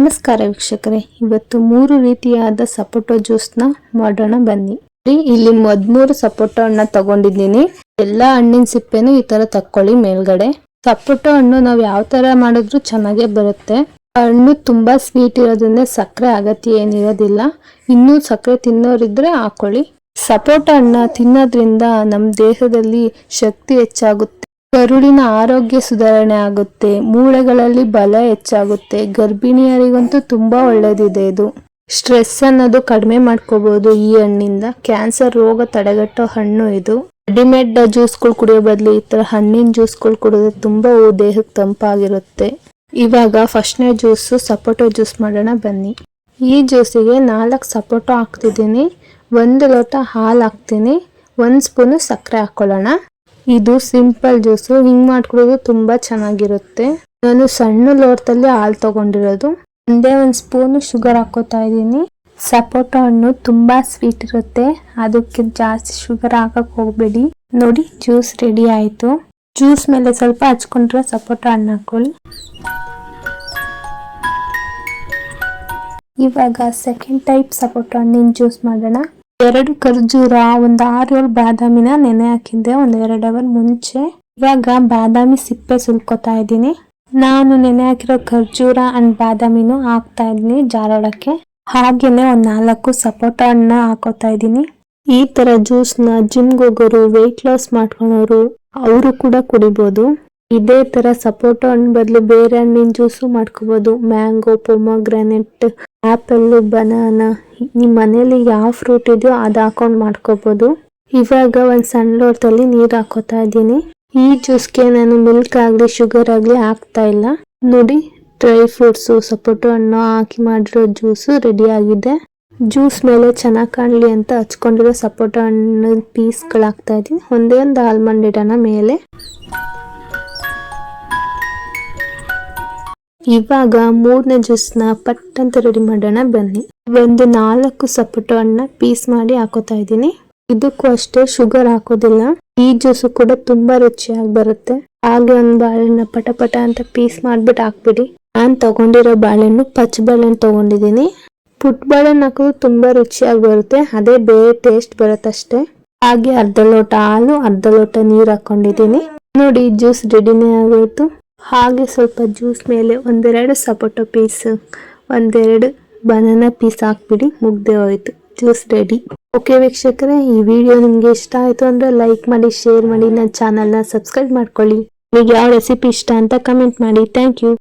ನಮಸ್ಕಾರ ವೀಕ್ಷಕರೇ. ಇವತ್ತು ಮೂರು ರೀತಿಯಾದ ಸಪೋಟೊ ಜ್ಯೂಸ್ನ ಮಾಡೋಣ ಬನ್ನಿ. ಇಲ್ಲಿ ಮೊದ್ಮೂರು ಸಪೋಟೊ ಹಣ್ಣ ತಗೊಂಡಿದ್ದೀನಿ. ಎಲ್ಲಾ ಹಣ್ಣಿನ ಸಿಪ್ಪೆನೂ ಈ ತರ ತಕ್ಕೊಳ್ಳಿ ಮೇಲ್ಗಡೆ. ಸಪೋಟೊ ಹಣ್ಣು ನಾವು ಯಾವ ತರ ಮಾಡಿದ್ರು ಚೆನ್ನಾಗೇ ಬರುತ್ತೆ. ಹಣ್ಣು ತುಂಬಾ ಸ್ವೀಟ್ ಇರೋದ್ರಿಂದ ಸಕ್ಕರೆ ಅಗತ್ಯ ಏನಿರೋದಿಲ್ಲ ಇನ್ನೂ ಸಕ್ಕರೆ ತಿನ್ನೋರಿದ್ರೆ ಹಾಕೊಳ್ಳಿ. ಸಪೋಟ ಹಣ್ಣ ತಿನ್ನೋದ್ರಿಂದ ನಮ್ಮ ದೇಹದಲ್ಲಿ ಶಕ್ತಿ ಹೆಚ್ಚಾಗುತ್ತೆ. ಕರುಳಿನ ಆರೋಗ್ಯ ಸುಧಾರಣೆ ಆಗುತ್ತೆ, ಮೂಳೆಗಳಲ್ಲಿ ಬಲ ಹೆಚ್ಚಾಗುತ್ತೆ, ಗರ್ಭಿಣಿಯರಿಗಂತೂ ತುಂಬಾ ಒಳ್ಳೇದಿದೆ ಇದು. ಸ್ಟ್ರೆಸ್ ಅನ್ನೋದು ಕಡಿಮೆ ಮಾಡ್ಕೋಬಹುದು ಈ ಹಣ್ಣಿಂದ. ಕ್ಯಾನ್ಸರ್ ರೋಗ ತಡೆಗಟ್ಟೋ ಹಣ್ಣು ಇದು. ರೆಡಿಮೇಡ್ ಜ್ಯೂಸ್ಗಳು ಕುಡಿಯೋ ಬದಲು ಈ ತರ ಹಣ್ಣಿನ ಜ್ಯೂಸ್ಗಳು ಕುಡಿದ್ರೆ ತುಂಬಾ ದೇಹಕ್ಕೆ ತಂಪಾಗಿರುತ್ತೆ. ಇವಾಗ ಫಸ್ಟ್ನೇ ಜ್ಯೂಸು ಸಪೋಟೊ ಜ್ಯೂಸ್ ಮಾಡೋಣ ಬನ್ನಿ. ಈ ಜ್ಯೂಸಿಗೆ ನಾಲ್ಕು ಸಪೋಟೊ ಹಾಕ್ತಿದ್ದೀನಿ. ಒಂದು ಲೋಟ ಹಾಲು ಹಾಕ್ತೀನಿ. ಒಂದು ಸ್ಪೂನು ಸಕ್ಕರೆ ಹಾಕ್ಕೊಳ್ಳೋಣ ಇದು ಸಿಂಪಲ್ ಜ್ಯೂಸು. ಹಿಂಗ್ ಮಾಡ್ಕೊಳ್ಳೋದು ತುಂಬಾ ಚೆನ್ನಾಗಿರುತ್ತೆ. ನಾನು ಸಣ್ಣ ಲೋಟದಲ್ಲಿ ಹಾಲು ತಗೊಂಡಿರೋದು. ಒಂದೇ ಒಂದು ಸ್ಪೂನ್ ಶುಗರ್ ಹಾಕೋತಾ ಇದ್ದೀನಿ. ಸಪೋಟ ಹಣ್ಣು ತುಂಬಾ ಸ್ವೀಟ್ ಇರುತ್ತೆ. ಅದಕ್ಕೆ ಜಾಸ್ತಿ ಶುಗರ್ ಹಾಕಕ್ ಹೋಗ್ಬೇಡಿ. ನೋಡಿ, ಜ್ಯೂಸ್ ರೆಡಿ ಆಯ್ತು. ಜ್ಯೂಸ್ ಮೇಲೆ ಸ್ವಲ್ಪ ಹಚ್ಕೊಂಡಿರೋ ಸಪೋಟ ಹಣ್ಣು ಹಾಕೊಳ್ಳಿ. ಇವಾಗ ಸೆಕೆಂಡ್ ಟೈಪ್ ಸಪೋಟ ಹಣ್ಣಿನ ಜ್ಯೂಸ್ ಮಾಡೋಣ. ಎರಡು ಖರ್ಜೂರ, ಒಂದು ಆರು ಏಳು ಬಾದಾಮಿನ ನೆನೆ ಹಾಕಿದ್ದೆ, ಒಂದ್ ಎರಡು ಅವರ್ ಮುಂಚೆ. ಇವಾಗ ಬಾದಾಮಿ ಸಿಪ್ಪೆ ಸುಲ್ಕೋತಾ ಇದ್ದೀನಿ. ನಾನು ನೆನೆ ಹಾಕಿರೋ ಖರ್ಜೂರ ಅಂಡ್ ಬಾದಾಮಿನೂ ಹಾಕ್ತಾ ಇದ್ದೀನಿ ಜಾರೊಳಕ್ಕೆ ಹಾಗೇನೆ ಒಂದ್ ನಾಲ್ಕು ಸಪೋಟ ಹಣ್ಣ ಹಾಕೋತಾ ಇದ್ದೀನಿ. ಈ ತರ ಜ್ಯೂಸ್ನ ಜಿಮ್ಗೆ ಹೋಗೋರು ವೆಯ್ಟ್ ಲಾಸ್ ಮಾಡ್ಕೊಳೋರು, ಅವರು ಕೂಡ ಕುಡಿಬಹುದು ಇದೇ ತರ ಸಪೋಟ ಹಣ್ಣು ಬದಲು ಬೇರೆ ಹಣ್ಣಿನ ಜ್ಯೂಸು ಮಾಡ್ಕೋಬಹುದು ಮ್ಯಾಂಗೋ, ಪೊಮೊಗ್ರಾನೆಟ್ ಆಪಲ್ ಬನಾನಾ. ನಿಮ್ಮ ಮನೇಲಿ ಯಾವ ಫ್ರೂಟ್ ಇದೆಯೋ ಅದ್ ಹಾಕೊಂಡ್ ಮಾಡ್ಕೋಬಹುದು ಇವಾಗ ಒಂದ್ ಸಣ್ಣ ಲೋಟದಲ್ಲಿ ನೀರ್ ಹಾಕೋತಾ ಇದ್ದೀನಿ. ಈ ಜ್ಯೂಸ್ಗೆ ನಾನು ಮಿಲ್ಕ್ ಆಗ್ಲಿ, ಶುಗರ್ ಆಗ್ಲಿ ಹಾಕ್ತಾ ಇಲ್ಲ. ನೋಡಿ, ಡ್ರೈ ಫ್ರೂಟ್ಸು, ಸಪೋಟೊ ಹಣ್ಣು ಹಾಕಿ ಮಾಡಿರೋ ಜ್ಯೂಸು ರೆಡಿ ಆಗಿದೆ. ಜ್ಯೂಸ್ ಮೇಲೆ ಚೆನ್ನಾಗಿ ಕಾಣಲಿ ಅಂತ ಹಚ್ಕೊಂಡಿರೋ ಸಪೋಟ ಹಣ್ಣು ಪೀಸ್ಗಳು ಹಾಕ್ತಾ ಇದ್ದೀನಿ ಒಂದೇ ಒಂದು ಆಲ್ಮಂಡ್ ಇಡೋಣ ಮೇಲೆ. ಇವಾಗ ಮೂರನೇ ಜ್ಯೂಸ್ನ ಪಟ್ ಅಂತ ರೆಡಿ ಮಾಡೋಣ, ಬನ್ನಿ. ಒಂದು ನಾಲ್ಕು ಸಪೋಟೊ ಹಣ್ಣ ಪೀಸ್ ಮಾಡಿ ಹಾಕೋತಾ ಇದ್ದೀನಿ. ಇದಕ್ಕೂ ಅಷ್ಟೇ ಶುಗರ್ ಹಾಕೋದಿಲ್ಲ. ಈ ಜ್ಯೂಸು ಕೂಡ ತುಂಬಾ ರುಚಿಯಾಗಿ ಬರುತ್ತೆ. ಹಾಗೆ ಒಂದು ಬಾಳೆಹಣ್ಣ ಪಟ ಪಟ ಅಂತ ಪೀಸ್ ಮಾಡ್ಬಿಟ್ಟು ಹಾಕ್ಬಿಡಿ. ನಾನು ತಗೊಂಡಿರೋ ಬಾಳೆಹಣ್ಣು ಪಚ್ಚ ಬಾಳೆಹಣ್ಣು ತಗೊಂಡಿದ್ದೀನಿ. ಪುಟ್ ಬಾಳೆಹಣ್ಣು ಹಾಕೋದು ತುಂಬಾ ರುಚಿಯಾಗಿ ಬರುತ್ತೆ. ಅದೇ ಬೇರೆ ಟೇಸ್ಟ್ ಬರುತ್ತಷ್ಟೇ. ಹಾಗೆ ಅರ್ಧ ಲೋಟ ಹಾಲು, ಅರ್ಧ ಲೋಟ ನೀರು ಹಾಕೊಂಡಿದ್ದೀನಿ. ನೋಡಿ, ಜ್ಯೂಸ್ ರೆಡಿನೇ ಆಗೋಯ್ತು. ಹಾಗೆ ಸ್ವಲ್ಪ ಜ್ಯೂಸ್ ಮೇಲೆ ಒಂದೆರಡು ಸಪೋಟೊ ಪೀಸ್, ಒಂದೆರಡು ಬನಾನಾ ಪೀಸ್ ಹಾಕ್ಬಿಡಿ, ಮುಗ್ದೆ ಹೋಯ್ತು. ಜ್ಯೂಸ್ ರೆಡಿ ಓಕೆ ವೀಕ್ಷಕರೇ, ಈ ವಿಡಿಯೋ ನಿಮ್ಗೆ ಇಷ್ಟ ಆಯ್ತು ಅಂದ್ರೆ ಲೈಕ್ ಮಾಡಿ ಶೇರ್ ಮಾಡಿ, ನನ್ನ ಚಾನಲ್ನ ಸಬ್ಸ್ಕ್ರೈಬ್ ಮಾಡ್ಕೊಳ್ಳಿ. ನಿಮಗೆ ಯಾವ ರೆಸಿಪಿ ಇಷ್ಟ ಅಂತ ಕಮೆಂಟ್ ಮಾಡಿ. Thank you